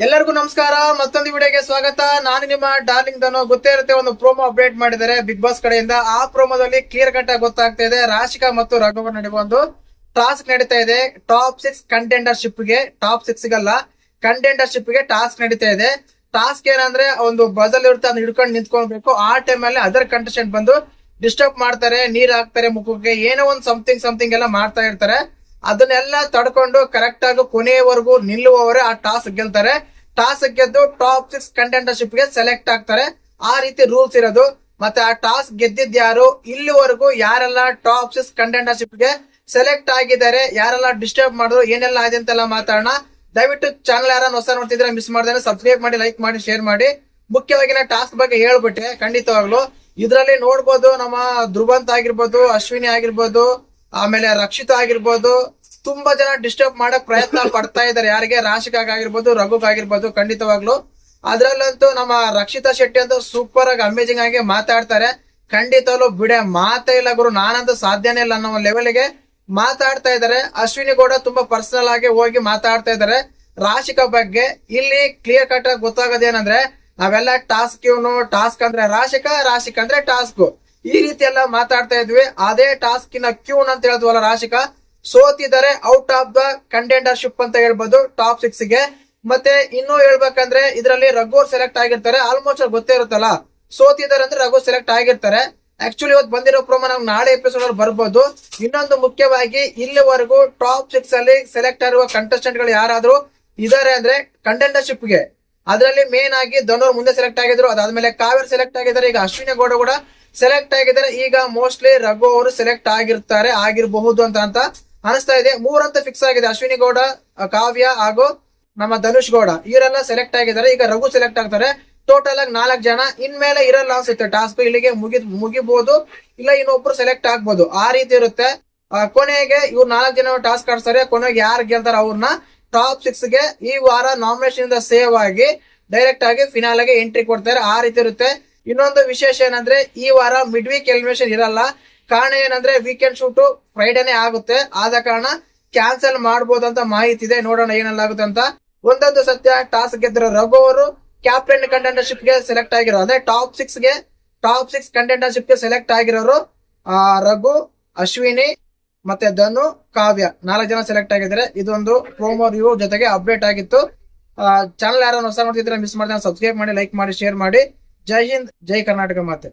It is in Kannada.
ಎಲ್ಲರಿಗೂ ನಮಸ್ಕಾರ, ಮತ್ತೊಂದು ವಿಡಿಯೋಗೆ ಸ್ವಾಗತ. ನಾನು ನಿಮ್ಮ ಡಾರ್ಲಿಂಗ್ ದನು ಗೊತ್ತೇ ಇರುತ್ತೆ, ಒಂದು ಪ್ರೋಮೋ ಅಪ್ಡೇಟ್ ಮಾಡಿದ್ದಾರೆ ಬಿಗ್ ಬಾಸ್ ಕಡೆಯಿಂದ. ಆ ಪ್ರೋಮೋದಲ್ಲಿ ಕ್ಲಿಯರ್ ಕಟ್ ಗೊತ್ತಾಗ್ತಾ ಇದೆ. ರಾಶಿಕಾ ಮತ್ತು ರಘುವರ್ ನಡುವೆ ಒಂದು ಟಾಸ್ಕ್ ನಡೀತಾ ಇದೆ. ಟಾಪ್ ಸಿಕ್ಸ್ ಕಂಟೆಂಡರ್ಶಿಪ್ಗೆ ಟಾಪ್ ಸಿಕ್ಸ್ ಗಲ್ಲ ಕಂಟೆಂಡರ್ಶಿಪ್ಗೆ ಟಾಸ್ಕ್ ನಡೀತಾ ಇದೆ. ಟಾಸ್ಕ್ ಏನಂದ್ರೆ, ಒಂದು ಬಜಲ್ ಇರುತ್ತೆ, ಅದನ್ನ ಹಿಡ್ಕೊಂಡು ನಿಂತ್ಕೊಳ್ಬೇಕು. ಆ ಟೈಮ್ ಅಲ್ಲಿ ಅದರ್ ಕಂಟೆಸ್ಟೆಂಟ್ ಬಂದು ಡಿಸ್ಟರ್ಬ್ ಮಾಡ್ತಾರೆ, ನೀರ್ ಹಾಕ್ತಾರೆ ಮುಖಕ್ಕೆ. ಏನೋ ಒಂದು ಸಮಥಿಂಗ್ ಸಮಥಿಂಗ್ ಎಲ್ಲ ಮಾಡ್ತಾ ಇರ್ತಾರೆ. ಅದನ್ನೆಲ್ಲ ತಡ್ಕೊಂಡು ಕರೆಕ್ಟ್ ಆಗಿ ಕೊನೆಯವರೆಗೂ ನಿಲ್ಲುವವರೇ ಆ ಟಾಸ್ ಗೆಲ್ತಾರೆ. ಟಾಸ್ ಗೆದ್ದು ಟಾಪ್ ಸಿಕ್ಸ್ ಕಂಟೆಂಡರ್ಶಿಪ್ಗೆ ಸೆಲೆಕ್ಟ್ ಆಗ್ತಾರೆ. ಆ ರೀತಿ ರೂಲ್ಸ್ ಇರೋದು. ಮತ್ತೆ ಆ ಟಾಸ್ ಗೆದ್ದಿದ್ ಯಾರು? ಇಲ್ಲಿವರೆಗೂ ಯಾರೆಲ್ಲ ಟಾಪ್ ಸಿಕ್ಸ್ ಕಂಟೆಂಡರ್ಶಿಪ್ಗೆ ಸೆಲೆಕ್ಟ್ ಆಗಿದ್ದಾರೆ, ಯಾರೆಲ್ಲ ಡಿಸ್ಟರ್ಬ್ ಮಾಡಿದ್ರು, ಏನೆಲ್ಲ ಆಯ್ತು ಅಂತೆಲ್ಲ ಮಾತಾಡೋಣ. ದಯವಿಟ್ಟು ಚಾನಲ್ ಯಾರನ್ನ ಹೊಸ ನೋಡ್ತಿದ್ರೆ ಮಿಸ್ ಮಾಡ್ದೇನೆ ಸಬ್ಸ್ಕ್ರೈಬ್ ಮಾಡಿ ಲೈಕ್ ಮಾಡಿ ಶೇರ್ ಮಾಡಿ. ಮುಖ್ಯವಾಗಿ ನಾ ಟಾಸ್ಕ್ ಬಗ್ಗೆ ಹೇಳ್ಬಿಟ್ಟೆ, ಖಂಡಿತವಾಗ್ಲು. ಇದರಲ್ಲಿ ನೋಡ್ಬೋದು ನಮ್ಮ ಧ್ರುವಂತ್ ಆಗಿರ್ಬೋದು, ಅಶ್ವಿನಿ ಆಗಿರ್ಬೋದು, ಆಮೇಲೆ ರಕ್ಷಿತಾ ಆಗಿರ್ಬೋದು ತುಂಬಾ ಜನ ಡಿಸ್ಟರ್ಬ್ ಮಾಡಕ್ ಪ್ರಯತ್ನ ಪಡ್ತಾ ಇದ್ದಾರೆ. ಯಾರಿಗೆ ರಾಶಿಕಾಗ್ ಆಗಿರ್ಬೋದು, ರಘುಗ್ ಆಗಿರ್ಬೋದು, ಖಂಡಿತವಾಗ್ಲು. ಅದ್ರಲ್ಲಂತೂ ನಮ್ಮ ರಕ್ಷಿತಾ ಶೆಟ್ಟಿ ಅಂತ ಸೂಪರ್ ಆಗಿ ಅಮೇಜಿಂಗ್ ಆಗಿ ಮಾತಾಡ್ತಾರೆ. ಖಂಡಿತವಾಗ್ಲು ಬಿಡೆ ಮಾತೇ ಇಲ್ಲ ಗುರು, ನಾನಂತೂ ಸಾಧ್ಯನೇ ಇಲ್ಲ ಅನ್ನೋ ಲೆವೆಲ್ಗೆ ಮಾತಾಡ್ತಾ ಇದ್ದಾರೆ. ಅಶ್ವಿನಿ ಕೂಡ ತುಂಬಾ ಪರ್ಸನಲ್ ಆಗಿ ಹೋಗಿ ಮಾತಾಡ್ತಾ ಇದ್ದಾರೆ. ರಾಶಿಕ ಬಗ್ಗೆ ಇಲ್ಲಿ ಕ್ಲಿಯರ್ ಕಟ್ ಆಗಿ ಗೊತ್ತಾಗೋದೇನಂದ್ರೆ ನಾವೆಲ್ಲ ಟಾಸ್ಕ್ ಇವನು ಟಾಸ್ಕ್ ಅಂದ್ರೆ ರಾಶಿಕ ರಾಶಿಕ ಅಂದ್ರೆ ಟಾಸ್ಕ್ ಈ ರೀತಿ ಎಲ್ಲ ಮಾತಾಡ್ತಾ ಇದ್ವಿ. ಅದೇ ಟಾಸ್ಕಿನ ಕ್ಯೂನ್ ಅಂತ ಹೇಳಿದ್ವಲ್ಲ ರಾಶಿಕ ಸೋತಿದ್ದಾರೆ ಔಟ್ ಆಫ್ ದ ಕಂಟೆಂಡರ್ಶಿಪ್ ಅಂತ ಹೇಳ್ಬೋದು ಟಾಪ್ ಸಿಕ್ಸ್ಗೆ. ಮತ್ತೆ ಇನ್ನು ಹೇಳ್ಬೇಕಂದ್ರೆ ಇದರಲ್ಲಿ ರಘು ಸೆಲೆಕ್ಟ್ ಆಗಿರ್ತಾರೆ ಆಲ್ಮೋಸ್ಟ್ ಗೊತ್ತೇ ಇರುತ್ತಲ್ಲ. ಸೋತಿದ್ದಾರೆ ಅಂದ್ರೆ ರಘು ಸೆಲೆಕ್ಟ್ ಆಗಿರ್ತಾರೆ. ಆಕ್ಚುಲಿ ಇವತ್ತು ಬಂದಿರೋ ಪ್ರಮಾಣ ನಾವು ನಾಳೆ ಎಪಿಸೋಡ್ ಅಲ್ಲಿ ಬರ್ಬೋದು. ಇನ್ನೊಂದು ಮುಖ್ಯವಾಗಿ ಇಲ್ಲಿವರೆಗೂ ಟಾಪ್ ಸಿಕ್ಸ್ ಅಲ್ಲಿ ಸೆಲೆಕ್ಟ್ ಆಗಿರುವ ಕಂಟೆಸ್ಟೆಂಟ್ಗಳು ಯಾರಾದ್ರೂ ಇದಾರೆ ಅಂದ್ರೆ ಕಂಟೆಂಡರ್ಶಿಪ್ಗೆ. ಅದರಲ್ಲಿ ಮೇನ್ ಆಗಿ ಧನೋರ್ ಮುಂದೆ ಸೆಲೆಕ್ಟ್ ಆಗಿದ್ರು, ಅದಾದ್ಮೇಲೆ ಕಾವೇರಿ ಸೆಲೆಕ್ಟ್ ಆಗಿದ್ದಾರೆ, ಈಗ ಅಶ್ವಿನಿ ಗೌಡ ಕೂಡ ಸೆಲೆಕ್ಟ್ ಆಗಿದ್ದಾರೆ. ಈಗ ಮೋಸ್ಟ್ಲಿ ರಘು ಅವರು ಸೆಲೆಕ್ಟ್ ಆಗಿರ್ತಾರೆ, ಆಗಿರಬಹುದು ಅಂತ ಅಂತ ಅನಿಸ್ತಾ ಇದೆ. ಮೂರಂತ ಫಿಕ್ಸ್ ಆಗಿದೆ. ಅಶ್ವಿನಿ ಗೌಡ, ಕಾವ್ಯ ಹಾಗೂ ನಮ್ಮ ಧನುಷ್ ಗೌಡ. ಇವರೆಲ್ಲ ಸೆಲೆಕ್ಟ್ ಆಗಿದ್ದಾರೆ. ಈಗ ರಘು ಸೆಲೆಕ್ಟ್ ಆಗ್ತಾರೆ. ಟೋಟಲ್ ಆಗಿ ನಾಲ್ಕು ಜನ. ಇನ್ಮೇಲೆ ಇರಲ್ಲ ಅನ್ಸುತ್ತೆ ಟಾಸ್ಕ್ ಇಲ್ಲಿಗೆ ಮುಗಿ ಮುಗಿಬಹುದು ಇಲ್ಲ, ಇನ್ನೊಬ್ರು ಸೆಲೆಕ್ಟ್ ಆಗ್ಬೋದು. ಆ ರೀತಿ ಇರುತ್ತೆ. ಕೊನೆಗೆ ಇವ್ರು ನಾಲ್ಕು ಜನ ಟಾಸ್ಕ್ ಆಡ್ತಾರೆ ಕೊನೆಗೆ ಯಾರು ಗೆಲ್ತಾರೆ ಅವ್ರನ್ನ ಟಾಪ್ ಸಿಕ್ಸ್ಗೆ ಈ ವಾರ ನಾಮಿನೇಷನ್ ಇಂದ ಸೇವ್ ಆಗಿ ಡೈರೆಕ್ಟ್ ಆಗಿ ಫಿನಾಲೆಗೆ ಎಂಟ್ರಿ ಕೊಡ್ತಾರೆ. ಆ ರೀತಿ ಇರುತ್ತೆ. ಇನ್ನೊಂದು ವಿಶೇಷ ಏನಂದ್ರೆ ಈ ವಾರ ಮಿಡ್ ವೀಕ್ ಎಲಿಮಿನೇಷನ್ ಇರಲ್ಲ. ಕಾರಣ ಏನಂದ್ರೆ ವೀಕೆಂಡ್ ಶೂಟು ಫ್ರೈಡೇನೆ ಆಗುತ್ತೆ. ಆದ ಕಾರಣ ಕ್ಯಾನ್ಸಲ್ ಮಾಡಬಹುದು ಅಂತ ಮಾಹಿತಿ ಇದೆ. ನೋಡೋಣ ಏನಲ್ಲ ಆಗುತ್ತೆ ಅಂತ. ಒಂದೊಂದು ಸತ್ಯ ಟಾಸ್ ಗೆದ್ದಿರೋ ರಘು ಅವರು ಕ್ಯಾಪ್ಟನ್ ಕಂಟೆಂಡರ್ಶಿಪ್ಗೆ ಸೆಲೆಕ್ಟ್ ಆಗಿರೋ ಅಂದ್ರೆ ಟಾಪ್ ಸಿಕ್ಸ್ಗೆ ಟಾಪ್ ಸಿಕ್ಸ್ ಕಂಟೆಂಡರ್ಶಿಪ್ಗೆ ಸೆಲೆಕ್ಟ್ ಆಗಿರೋರು ಆ, ರಘು ಅಶ್ವಿನಿ ಮತ್ತೆ ಧನು ಕಾವ್ಯ. ನಾಲ್ಕು ಜನ ಸೆಲೆಕ್ಟ್ ಆಗಿದ್ದಾರೆ. ಇದೊಂದು ಪ್ರೋಮೋ ರಿವ್ಯೂ ಜೊತೆಗೆ ಅಪ್ಡೇಟ್ ಆಗಿತ್ತು. ಚಾನಲ್ ಯಾರು ಹೊಸ ನೋಡ್ತಿದ್ರೆ ಮಿಸ್ ಮಾಡಿದ್ರೆ ಸಬ್ಸ್ಕ್ರೈಬ್ ಮಾಡಿ ಲೈಕ್ ಮಾಡಿ ಶೇರ್ ಮಾಡಿ. ಜೈ ಹಿಂದ್ ಜೈ ಕರ್ನಾಟಕ ಮಾತೆ.